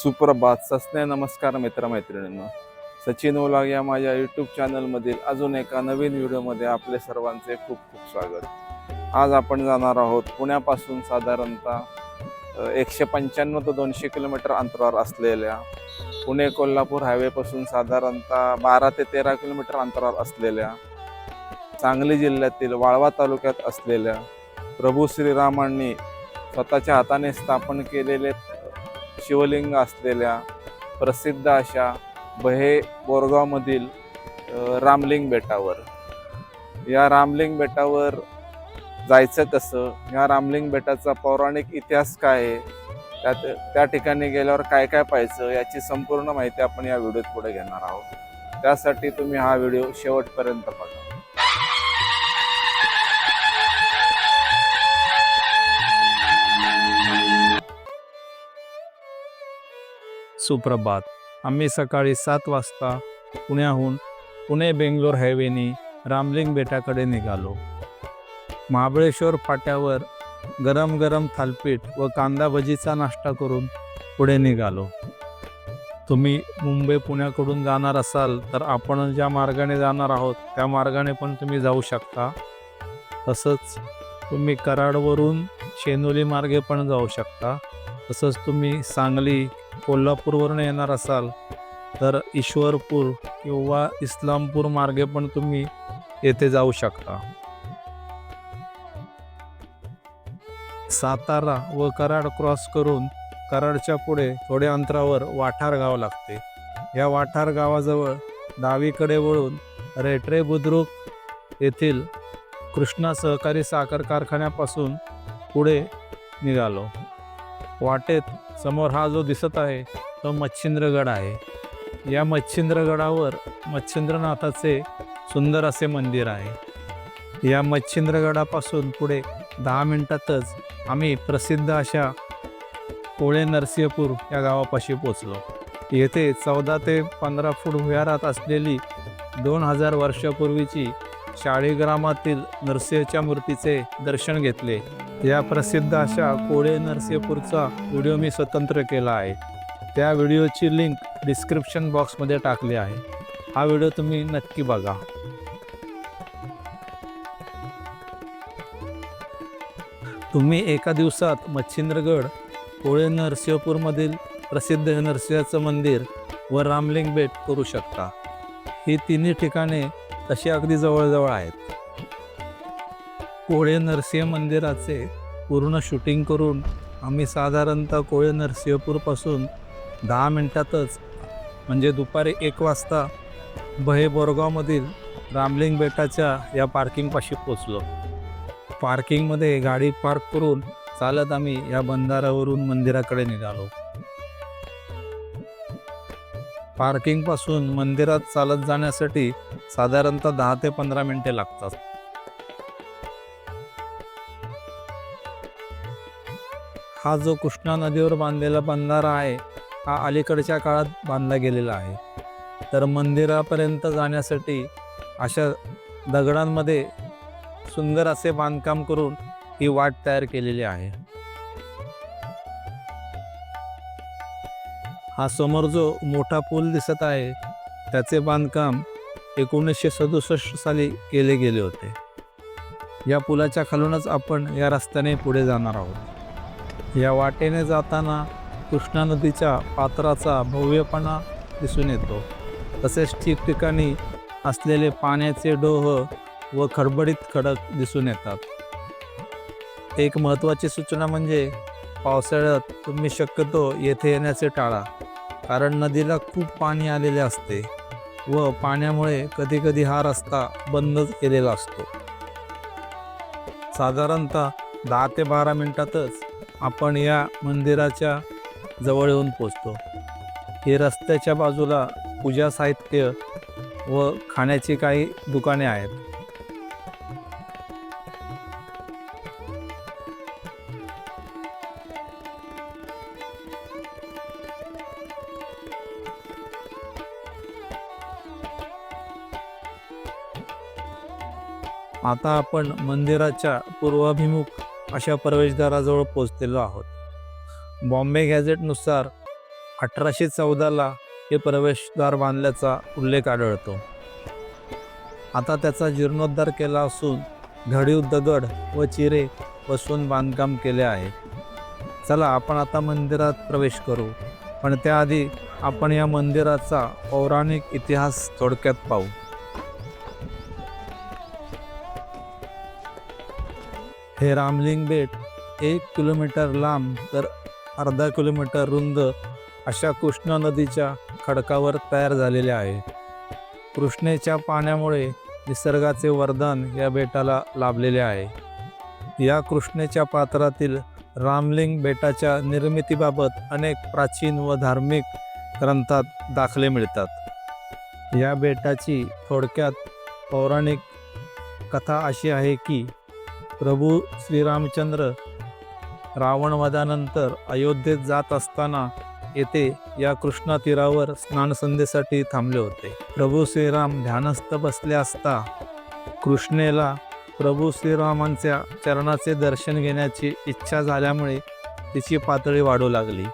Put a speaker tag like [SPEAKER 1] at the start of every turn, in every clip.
[SPEAKER 1] सुप्रभात सस्ने नमस्कार मित्रमैत्रिणींनो. सचिन ओलाग या माझ्या यूट्यूब चॅनलमधील अजून एका नवीन व्हिडिओमध्ये आपले सर्वांचे खूप खूप स्वागत. आज आपण जाणार आहोत पुण्यापासून साधारणतः एकशे पंच्याण्णव ते दोनशे किलोमीटर अंतरावर असलेल्या पुणे कोल्हापूर हायवेपासून साधारणतः बारा ते तेरा किलोमीटर अंतरावर असलेल्या सांगली जिल्ह्यातील वाळवा तालुक्यात असलेल्या प्रभू श्रीरामांनी स्वतःच्या हाताने स्थापन केलेले शिवलिंग असलेल्या प्रसिद्ध अशा बहे बोरगावमधील रामलिंग बेटावर. या रामलिंग बेटावर जायचं कसं? या रामलिंग बेटाचा पौराणिक इतिहास काय आहे? त्यात त्या ठिकाणी गेल्यावर काय काय पाहायचं? याची संपूर्ण माहिती आपण या व्हिडिओत पुढे घेणार आहोत. त्यासाठी तुम्ही हा व्हिडिओ शेवटपर्यंत बघा.
[SPEAKER 2] सुप्रभात. आम्ही सकाळी सात वाजता पुण्याहून पुणे बेंगलोर हायवेने रामलिंग बेटाकडे निघालो. महाबळेश्वर फाट्यावर गरम गरम थालपीठ व कांदा भजीचा नाश्ता करून पुढे निघालो. तुम्ही मुंबई पुण्याकडून जाणार असाल तर आपण ज्या मार्गाने जाणार आहोत त्या मार्गाने पण तुम्ही जाऊ शकता. तसंच तुम्ही कराडवरून शेनोली मार्गे पण जाऊ शकता. तसंच तुम्ही सांगली कोल्हापूरवरून येणार असाल तर ईश्वरपूर किंवा इस्लामपूर मार्गे पण तुम्ही येथे जाऊ शकता. सातारा व कराड क्रॉस करून कराडच्या पुढे थोड्या अंतरावर वाठार गाव लागते. या वाठार गावाजवळ डावीकडे वळून रेटरे बुद्रुक येथील कृष्णा सहकारी साखर कारखान्यापासून पुढे निघालो. वाटेत समोर हा जो दिसत आहे तो मच्छिंद्रगड आहे. या मच्छिंद्रगडावर मच्छिंद्रनाथाचे सुंदर असे मंदिर आहे. या मच्छिंद्रगडापासून पुढे दहा मिनटातच आम्ही प्रसिद्ध अशा कोळे नरसिंहपूर या गावापाशी पोचलो येथे चौदा ते पंधरा फूट भुयारात असलेली दोन हजार वर्षापूर्वीची शाळीग्रामातील नरसिंहच्या मूर्तीचे दर्शन घेतले. या प्रसिद्ध अशा कोळे नरसिंहपूरचा व्हिडिओ मी स्वतंत्र केला आहे. त्या व्हिडिओची लिंक डिस्क्रिप्शन बॉक्समध्ये टाकली आहे. हा व्हिडिओ तुम्ही नक्की बघा. तुम्ही एका दिवसात मच्छिंद्रगड कोळे नरसिंहपूरमधील प्रसिद्ध नरसिंहाचं मंदिर व रामलिंग बेट करू शकता. ही तिन्ही ठिकाणे तशी अगदी जवळजवळ आहेत. कोळे नरसिंह मंदिराचे पूर्ण शूटिंग करून आम्ही साधारणतः कोळे नरसिंहपूरपासून दहा मिनटातच म्हणजे दुपारी एक वाजता बहे बोरगावमधील रामलिंग बेटाच्या या पार्किंगपाशी पोचलो पार्किंगमध्ये गाडी पार्क करून चालत आम्ही या बंधाऱ्यावरून मंदिराकडे निघालो. पार्किंगपासून मंदिरात चालत जाण्यासाठी साधारणतः दहा ते पंधरा मिनिटे लागतात. हा जो कृष्णा नदीवर बांधलेला बंधारा आहे हा अलीकडच्या काळात बांधला गेलेला आहे. तर मंदिरापर्यंत जाण्यासाठी अशा दगडांमध्ये सुंदर असे बांधकाम करून ही वाट तयार केलेली आहे. हा समोर जो मोठा पूल दिसत आहे त्याचे बांधकाम एकोणीसशे सदुसष्ट साली केले गेले होते. या पुलाच्या खालूनच आपण या रस्त्याने पुढे जाणार आहोत. या वाटेने जाताना कृष्णा नदीच्या पात्राचा भव्यपणा दिसून येतो. तसेच ठिकठिकाणी असलेले पाण्याचे डोह व खडबडीत खडक दिसून येतात. एक महत्त्वाची सूचना म्हणजे पावसाळ्यात तुम्ही शक्यतो येथे येण्याचे टाळा कारण नदीला खूप पाणी आलेले असते व पाण्यामुळे कधीकधी हा रस्ता बंदच केलेला असतो. साधारणतः दहा ते बारा मिनटातच आपण या मंदिराच्या जवळ येऊन पोचतो. हे रस्त्याच्या बाजूला पूजा साहित्य व खाण्याची काही दुकाने आहेत. आता आपण मंदिराच्या पूर्वाभिमुख अशा प्रवेशद्वाराजवळ पोचलेलो आहोत. बॉम्बे गॅझेटनुसार अठराशे चौदाला हे प्रवेशद्वार बांधल्याचा उल्लेख आढळतो. आता त्याचा जीर्णोद्धार केला असून घडीव दगड व चिरे बसून बांधकाम केले आहे. चला आपण आता मंदिरात प्रवेश करू. पण त्याआधी आपण या मंदिराचा पौराणिक इतिहास थोडक्यात पाहू. हे रामलिंग बेट एक किलोमीटर लांब तर अर्धा किलोमीटर रुंद अशा कृष्णा नदीच्या खडकावर तयार झालेले आहे. कृष्णेच्या पाण्यामुळे निसर्गाचे वरदान या बेटाला लाभलेले आहे. या कृष्णेच्या पात्रातील रामलिंग बेटाच्या निर्मितीबाबत अनेक प्राचीन व धार्मिक ग्रंथात दाखले मिळतात. या बेटाची थोडक्यात पौराणिक कथा अशी आहे की प्रभू श्रीरामचंद्र रावणवधानंतर अयोध्येत जात असताना येथे या कृष्णा तीरावर स्नानसंध्येसाठी थांबले होते. प्रभू श्रीराम ध्यानस्थ बसले असता कृष्णेला प्रभू श्रीरामांच्या चरणाचे दर्शन घेण्याची इच्छा झाल्यामुळे तिची पातळी वाढू लागली.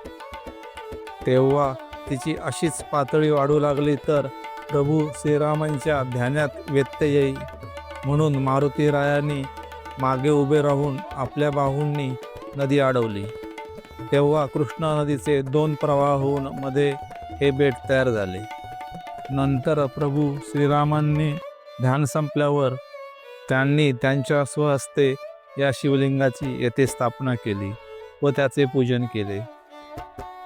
[SPEAKER 2] तेव्हा तिची अशीच पातळी वाढू लागली तर प्रभू श्रीरामांच्या ध्यानात व्यत्यय येईल म्हणून मारुतीरायांनी मागे उभे राहून आपल्या बाहूंनी नदी अडवली तेव्हा कृष्णा नदीचे दोन प्रवाह होऊन मध्ये हे बेट तयार झाले. नंतर प्रभू श्रीरामांनी ध्यान संपल्यावर त्यांनी त्यांच्या स्वहस्ते या शिवलिंगाची येथे स्थापना केली व त्याचे पूजन केले.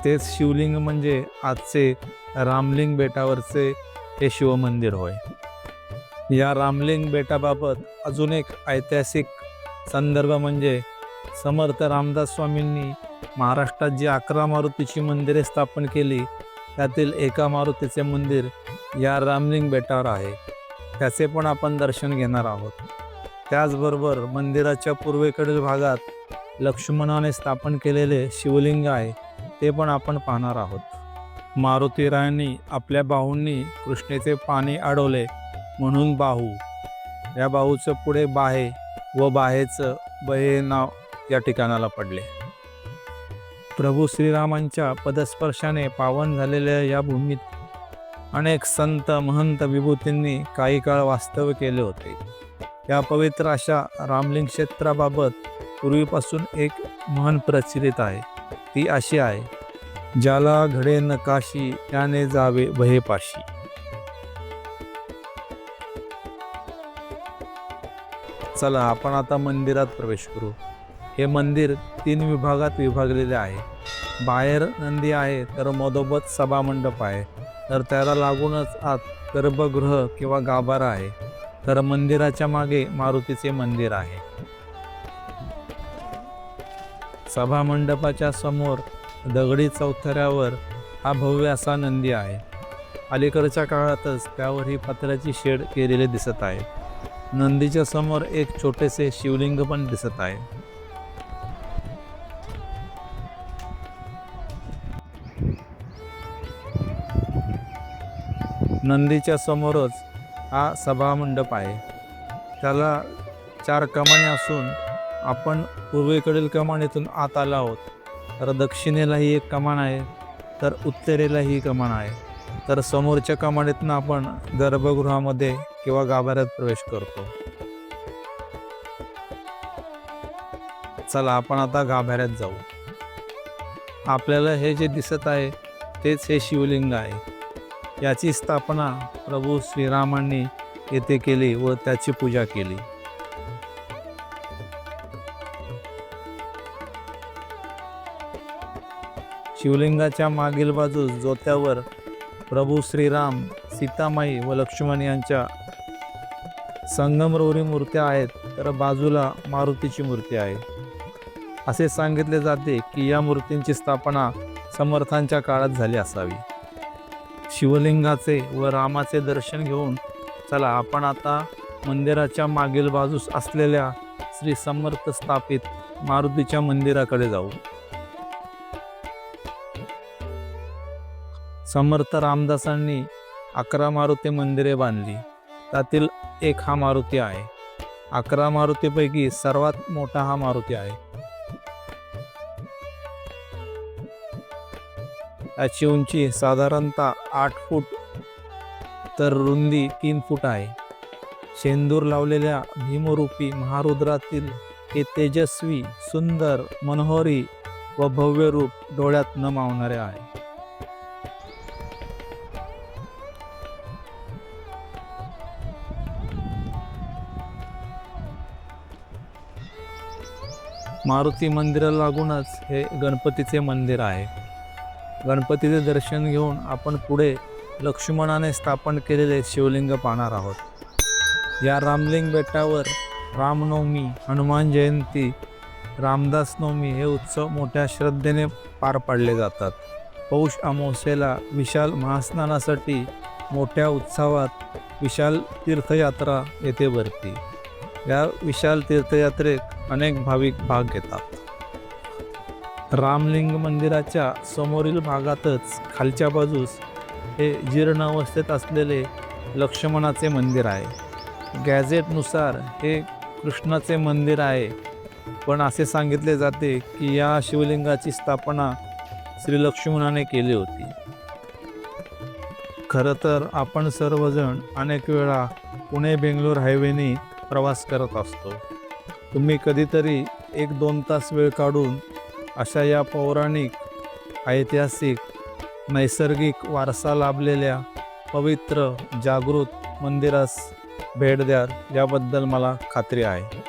[SPEAKER 2] तेच शिवलिंग म्हणजे आजचे रामलिंग बेटावरचे हे शिवमंदिर होय. या रामलिंग बेटाबाबत अजून एक ऐतिहासिक संदर्भ म्हणजे समर्थ रामदास स्वामींनी महाराष्ट्रात जी अकरा मारुतीची मंदिरे स्थापन केली त्यातील एका मारुतीचे मंदिर या रामलिंग बेटावर आहे. त्याचे पण आपण दर्शन घेणार आहोत. त्याचबरोबर मंदिराच्या पूर्वेकडील भागात लक्ष्मणाने स्थापन केलेले शिवलिंग आहे ते पण आपण पाहणार आहोत. मारुतीरायांनी आपल्या बाहूंनी कृष्णेचे पाणी अडवले म्हणून बाहू. या बाहूचं पुढे बाहे व बाहेचं बहे नाव या ठिकाणाला पडले. प्रभू श्रीरामांच्या पदस्पर्शाने पावन झालेल्या या भूमीत अनेक संत महंत विभूतींनी काही काळ वास्तव्य केले होते. या पवित्र अशा रामलिंग क्षेत्राबाबत पूर्वीपासून एक महान प्रचलित आहे. ती अशी आहे ज्याला घडे नकाशी त्याने जावे भयपाशी चला आपण आता मंदिरात प्रवेश करू. हे मंदिर तीन विभागात विभागलेले आहे. बाहेर नंदी आहे तर मधोबत सभामंडप आहे. तर त्याला लागूनच आत गर्भगृह किंवा गाभारा आहे. तर मंदिराच्या मागे मारुतीचे मंदिर आहे. सभामंडपाच्या समोर दगडी चौथऱ्यावर हा भव्य असा नंदी आहे. अलीकडच्या काळातच त्यावर ही पत्र्याची शेड केलेली दिसत आहे. नंदीच्या समोर एक छोटेसे शिवलिंग पण दिसत आहे. नंदीच्या समोरच हा सभामंडप आहे. त्याला चार कमाने असून आपण पूर्वेकडील कमानेतून आत आलो आहोत. तर दक्षिणेलाही एक कमान आहे तर उत्तरेलाही कमान आहे. तर समोरच्या कमानेतून आपण गर्भगृहामध्ये किंवा गाभाऱ्यात प्रवेश करतो. चला आपण आता गाभाऱ्यात जाऊ. आपल्याला हे जे दिसत आहे तेच हे शिवलिंग आहे. याची स्थापना प्रभू श्रीरामांनी येथे केली व त्याची पूजा केली. शिवलिंगाच्या मागील बाजूस जोत्यावर प्रभू श्रीराम सीतामाई व लक्ष्मण यांच्या संगमरवरी मूर्त्या आहेत तर बाजूला मारुतीची मूर्ती आहे. असे सांगितले जाते की या मूर्तींची स्थापना समर्थांच्या काळात झाली असावी. शिवलिंगाचे व रामाचे दर्शन घेऊन चला आपण आता मंदिराच्या मागील बाजूस असलेल्या श्री समर्थ स्थापित मारुतीच्या मंदिराकडे जाऊ. समर्थ रामदासांनी अकरा मारुती मंदिरे बांधली. त्यातील एक हा मारुती आहे. अकरा मारुतीपैकी सर्वात मोठा हा मारुती आहे. याची उंची साधारणतः आठ फूट तर रुंदी तीन फूट आहे. शेंदूर लावलेल्या भीमरूपी महारुद्रातील हे तेजस्वी सुंदर मनोहरी व भव्य रूप डोळ्यात न मावणारे आहे. मारुती मंदिराला लागूनच हे गणपतीचे मंदिर आहे. गणपतीचे दर्शन घेऊन आपण पुढे लक्ष्मणाने स्थापन केलेले शिवलिंग पाहणार आहोत. या रामलिंग बेटावर रामनवमी हनुमान जयंती रामदास नवमी हे उत्सव मोठ्या श्रद्धेने पार पाडले जातात. पौष अमावस्येला विशाल महास्नानासाठी मोठ्या उत्सवात विशाल तीर्थयात्रा येथे भरते. या विशाल तीर्थयात्रेत अनेक भाविक भाग घेतात. रामलिंग मंदिराच्या समोरील भागातच खालच्या बाजूस हे जीर्ण अवस्थेत असलेले लक्ष्मणाचे मंदिर आहे. गॅझेटनुसार हे कृष्णाचे मंदिर आहे. पण असे सांगितले जाते की या शिवलिंगाची स्थापना श्री लक्ष्मणाने केली होती. खरं तर आपण सर्वजण अनेक वेळा पुणे बेंगलोर हायवेने प्रवास करत असतो. तुम्ही कधीतरी एक दोन तास वेळ काढून अशा या पौराणिक ऐतिहासिक नैसर्गिक वारसा लाभलेल्या पवित्र जागृत मंदिरास भेट द्या याबद्दल मला खात्री आहे.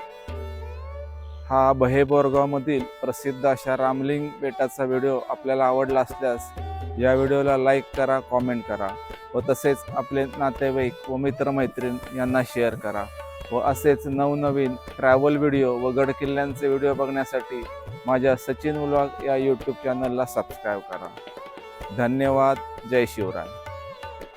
[SPEAKER 1] हा बहेबोरगावमधील प्रसिद्ध अशा रामलिंग बेटाचा व्हिडिओ आपल्याला आवडला असल्यास या व्हिडिओला लाईक करा कॉमेंट करा व तसेच आपले नातेवाईक व मित्रमैत्रीण यांना शेअर करा. व असेच नवनवीन ट्रॅव्हल व्हिडिओ व गडकिल्ल्यांचे व्हिडिओ बघण्यासाठी माझ्या सचिन उलवाग या यूट्यूब चॅनलला सबस्क्राईब करा. धन्यवाद. जय शिवराय.